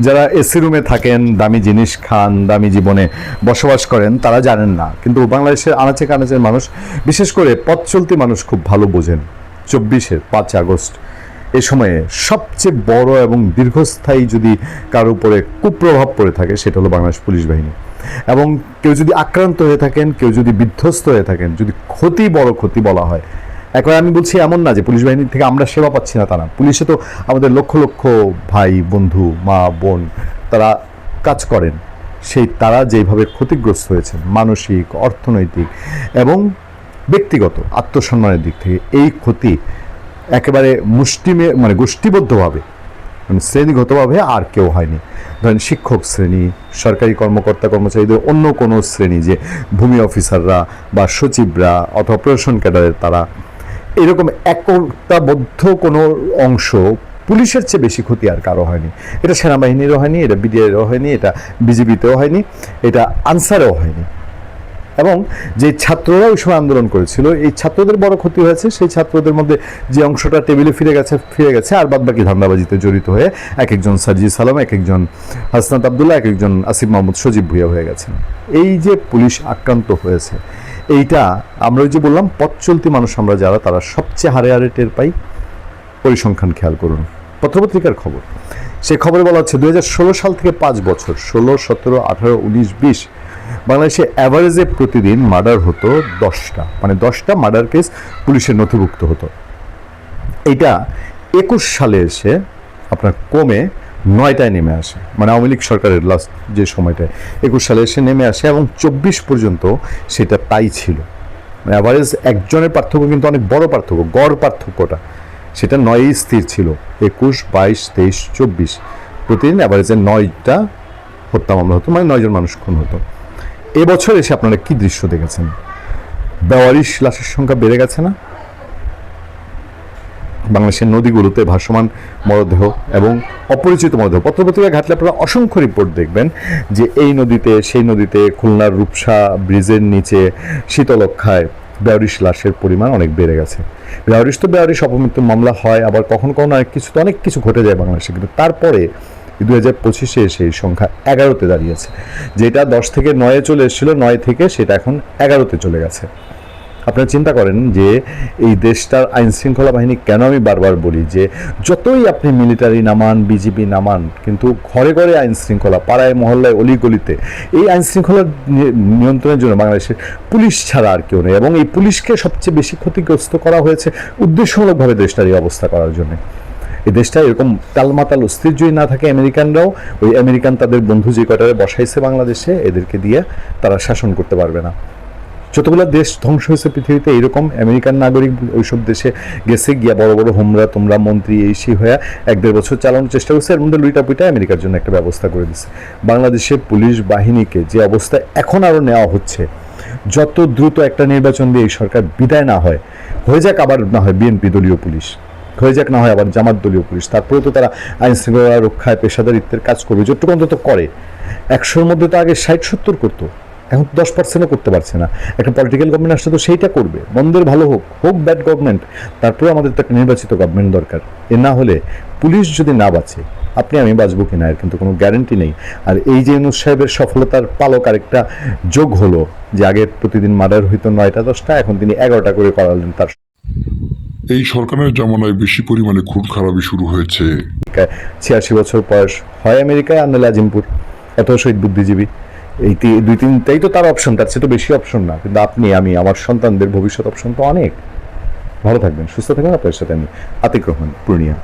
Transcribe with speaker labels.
Speaker 1: যারা এসি রুমে থাকেন, দামি জিনিস খান, দামি জীবনে বসবাস করেন, তারা জানেন না। কিন্তু বাংলাদেশের আনাচে কানাচের মানুষ, বিশেষ করে পথ চলতি মানুষ খুব ভালো বোঝেন। চব্বিশের পাঁচ আগস্ট, এ সময়ে সবচেয়ে বড় এবং দীর্ঘস্থায়ী যদি কারও উপরে কুপ্রভাব পড়ে থাকে, সেটা হলো বাংলাদেশ পুলিশ বাহিনী। এবং কেউ যদি আক্রান্ত হয়ে থাকেন, কেউ যদি বিধ্বস্ত হয়ে থাকেন, যদি ক্ষতি বড় ক্ষতি বলা হয় একবার আমি বলছি এমন না যে পুলিশ বাহিনীর থেকে আমরা সেবা পাচ্ছি না তা না পুলিশে তো আমাদের লক্ষ লক্ষ ভাই, বন্ধু, মা, বোন তারা কাজ করেন। সেই তারা যেভাবে ক্ষতিগ্রস্ত হয়েছেন, মানসিক, অর্থনৈতিক এবং ব্যক্তিগত আত্মসম্মানের দিক থেকে এই ক্ষতি একেবারে মুষ্টিমে মানে গোষ্ঠীবদ্ধভাবে মানে শ্রেণীগতভাবে আর কেউ হয়নি। ধরেন শিক্ষক শ্রেণি, সরকারি কর্মকর্তা, কর্মচারীদের অন্য কোনো শ্রেণি যে ভূমি অফিসাররা বা সচিবরা অথবা প্রশাসন ক্যাডারের তারা এরকম একতাবদ্ধ কোনো অংশ পুলিশের চেয়ে বেশি ক্ষতি আর কারও হয়নি। এটা সেনাবাহিনীরও হয়নি, এটা বিডিআরেরও হয়নি, এটা বিজেপিতেও হয়নি, এটা আনসারেও হয়নি। এবং যে ছাত্ররা ওই সময় আন্দোলন করেছিল, এই ছাত্রদের বড় ক্ষতি হয়েছে, সেই ছাত্রদের মধ্যে যে অংশটা টেবিলে ফিরে গেছে ফিরে গেছে, আর বাদ বাকি ধান্দাবাজিতে জড়িত হয়ে এক একজন সার্জি সালাম, এক একজন হাসনাত আবদুল্লাহ, এক একজন আসিফ মাহমুদ সজীব ভুইয়া হয়ে গেছেন। এই যে পুলিশ আক্রান্ত হয়েছে এইটা আমরা ওই যে বললাম পথ চলতি মানুষ আমরা যারা, তারা সবচেয়ে হারে হারে টের পাই। পরিসংখ্যান খেয়াল করুন। পত্রপত্রিকার খবর। সে খবরে বলা হচ্ছে দু হাজার ষোলো সাল থেকে পাঁচ বছর, ষোলো, সতেরো, আঠারো, উনিশ, বিশ, বাংলাদেশে অ্যাভারেজে প্রতিদিন মার্ডার হতো দশটা। মানে দশটা মার্ডার কেস পুলিশের নথিভুক্ত হতো। এটা একুশ সালে এসে আপনার কমে নয়টায় নেমে আসে। মানে আওয়ামী লীগ সরকারের লাস্ট যে সময়টায়। একুশ সালে এসে নেমে আসে এবং চব্বিশ পর্যন্ত সেটা তাই ছিল। মানে অ্যাভারেজ একজনের পার্থক্য কিন্তু অনেক বড় পার্থক্য, গড় পার্থক্যটা। সেটা নয়ই স্থির ছিল। একুশ, বাইশ, তেইশ, চব্বিশ। প্রতিদিন অ্যাভারেজে নয়টা হত্যা মামলা হতো মানে নয়জন মানুষ খুন হতো। এবছর এসে আপনারা কি দৃশ্য দেখেছেন? বেওয়ারিশ লাশের সংখ্যা বেড়ে গেছে না? বাংলাদেশের নদীগুলোতে ভাসমান মরদেহ এবং অপরিচিত মরদেহ। পত্রপত্রিকা ঘাটলে আপনারা অসংখ্য রিপোর্ট দেখবেন যে এই নদীতে, সেই নদীতে খুলনার রূপসা ব্রিজের নিচে শীতলক্ষায় বেয়ারিশ লাশের পরিমাণ অনেক বেড়ে গেছে। বেয়ারিশ তো বেয়ারিশ অপমৃত্যু মামলা হয়, আবার কখনো কখনো অনেক কিছু তো অনেক কিছু ঘটে যায় বাংলাদেশে। কিন্তু তারপরে দু হাজার পঁচিশে এসে এই সংখ্যা এগারোতে দাঁড়িয়েছে। যেটা দশ থেকে নয়ে চলে এসেছিল, নয় থেকে সেটা এখন এগারোতে চলে গেছে। আপনারা চিন্তা করেন যে এই দেশটার আইন শৃঙ্খলা বাহিনী কেন আমি বারবার বলি যে যতই আপনি মিলিটারি নামান, বিজিবি নামান, কিন্তু ঘরে ঘরে আইন শৃঙ্খলা পাড়ায়, মহল্লায়, অলিগলিতে, এই আইন শৃঙ্খলা নিয়ন্ত্রণের জন্য বাংলাদেশের পুলিশ ছাড়া আর কেউ নেই এবং এই পুলিশকে সবচেয়ে বেশি ক্ষতিগ্রস্ত করা হয়েছে উদ্দেশ্যমূলকভাবে দেশটার এই অবস্থা করার জন্য। এই দেশটা এরকম টালমাতাল অস্থির যদি না থাকে আমেরিকানরাও, ওই আমেরিকান তাদের বন্ধু যে কটারে বসাইছে বাংলাদেশে, এদেরকে দিয়ে তারা শাসন করতে পারবে না। যতগুলো দেশ ধ্বংস হয়েছে পৃথিবীতে এরকম আমেরিকান নাগরিক ওইসব দেশে গেছে, গিয়া বড় বড় হোমরা, তোমরা, মন্ত্রী, এই সেই হয়ে এক দেড় বছর চালানোর চেষ্টা করছে, এর মধ্যে লুইটা পুইটা আমেরিকার জন্য একটা ব্যবস্থা করে দিচ্ছে বাংলাদেশের পুলিশ বাহিনীকে যে অবস্থা এখন আরও নেওয়া হচ্ছে, যত দ্রুত একটা নির্বাচন দিয়ে এই সরকার বিদায় না হয়, হয়ে যাক আবার না হয় বিএনপি দলীয় পুলিশ, হয়ে যাক না হয় আবার জামাত দলীয় পুলিশ, তারপরেও তো তারা আইন শৃঙ্খলা রক্ষায়, পেশাদারিত্বের কাজ করবে, যতটুকু অন্তত করে। একশোর মধ্যে তো আগে ষাট সত্তর করতো। এখন দশ পার্সেন্টও করতে পারছে না। একটা পলিটিক্যাল গভর্নমেন্ট আসলে তো সেইটা করবে। মন্দের ভালো হোক হোক ব্যাড গভর্নমেন্ট তারপরে আমাদের তো একটা নির্বাচিত গভর্নমেন্ট দরকার। এ না হলে পুলিশ যদি না বাঁচে আপনি আমি বাঁচবো কিনা? এর কিন্তু কোনো গ্যারেন্টি নেই। আর এই যে ইউনুস সাহেবের সফলতার পালক আরেকটা যোগ হলো যে আগে প্রতিদিন মার্ডার হইতো নয়টা দশটা এখন তিনি এগারোটা করে করালেন তার।
Speaker 2: এই সরকারের জামানায় বেশি পরিমাণে খুন খারাপি শুরু হয়েছে।
Speaker 1: ছিয়াশি বছর বয়স হয় আমেরিকায় আর নাহলে আজিমপুর এত শহীদ বুদ্ধিজীবী। এই দুই তিনটাই তো তার অপশন তার চেয়ে তো বেশি অপশন না। কিন্তু আপনি, আমি, আমার সন্তানদের ভবিষ্যৎ অপশন তো অনেক। ভালো থাকবেন, সুস্থ থাকবেন। আপনার সাথে আমি আতিক রহমান, পূর্ণিয়া।